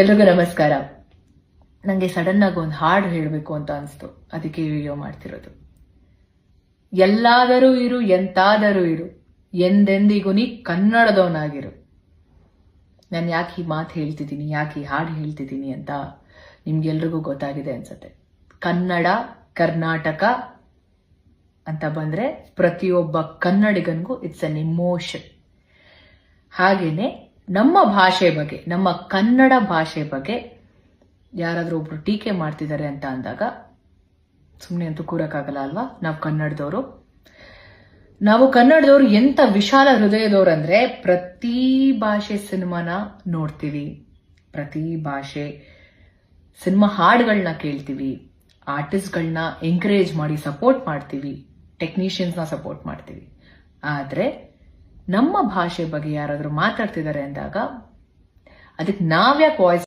ಎಲ್ರಿಗೂ ನಮಸ್ಕಾರ. ನಂಗೆ ಸಡನ್ ಆಗಿ ಒಂದು ಹಾಡು ಹೇಳಬೇಕು ಅಂತ ಅನಿಸ್ತು. ಅದಕ್ಕೆ ವಿಡಿಯೋ ಮಾಡ್ತಿರೋದು. ಎಲ್ಲಾದರೂ ಇರು, ಎಂತಾದರೂ ಇರು. ಎಂದೆಂದಿಗೂ ನೀ ಕನ್ನಡದವನಾಗಿರು. ನಾನು ಯಾಕೆ ಈ ಮಾತು ಹೇಳ್ತಿದ್ದೀನಿ, ಯಾಕೆ ಈ ಹಾಡು ಹೇಳ್ತಿದ್ದೀನಿ ಅಂತ ನಿಮ್ಗೆಲ್ರಿಗೂ ಗೊತ್ತಾಗಿದೆ ಅನ್ಸತ್ತೆ. ಕನ್ನಡ, ಕರ್ನಾಟಕ ಅಂತ ಬಂದ್ರೆ ಪ್ರತಿಯೊಬ್ಬ ಕನ್ನಡಿಗನಿಗೂ ಇಟ್ಸ್ ಅನ್ ಇಮೋಷನ್ ಹಾಗೇನೆ ನಮ್ಮ ಭಾಷೆ ಬಗ್ಗೆ, ನಮ್ಮ ಕನ್ನಡ ಭಾಷೆ ಬಗ್ಗೆ ಯಾರಾದರೂ ಒಬ್ರು ಟೀಕೆ ಮಾಡ್ತಿದ್ದಾರೆ ಅಂತ ಅಂದಾಗ ಸುಮ್ಮನೆ ಅಂತೂ ಕೂರಕ್ಕಾಗಲ್ಲ ಅಲ್ವಾ? ನಾವು ಕನ್ನಡದವರು. ನಾವು ಕನ್ನಡದವರು ಎಂತ ವಿಶಾಲ ಹೃದಯದವ್ರು ಅಂದ್ರೆ ಪ್ರತಿ ಭಾಷೆ ಸಿನಿಮಾನ ನೋಡ್ತೀವಿ. ಪ್ರತಿ ಭಾಷೆ ಸಿನಿಮಾ ಹಾಡುಗಳನ್ನ ಕೇಳ್ತೀವಿ. ಆರ್ಟಿಸ್ಟ್ಗಳನ್ನ ಎಂಕರೇಜ್ ಮಾಡಿ ಸಪೋರ್ಟ್ ಮಾಡ್ತೀವಿ. ಟೆಕ್ನಿಷಿಯನ್ಸ್ನ ಸಪೋರ್ಟ್ ಮಾಡ್ತೀವಿ. ಆದರೆ ನಮ್ಮ ಭಾಷೆ ಬಗ್ಗೆ ಯಾರಾದರೂ ಮಾತಾಡ್ತಿದ್ದಾರೆ ಅಂದಾಗ ಅದಕ್ಕೆ ನಾವ್ಯಾಕೆ ವಾಯ್ಸ್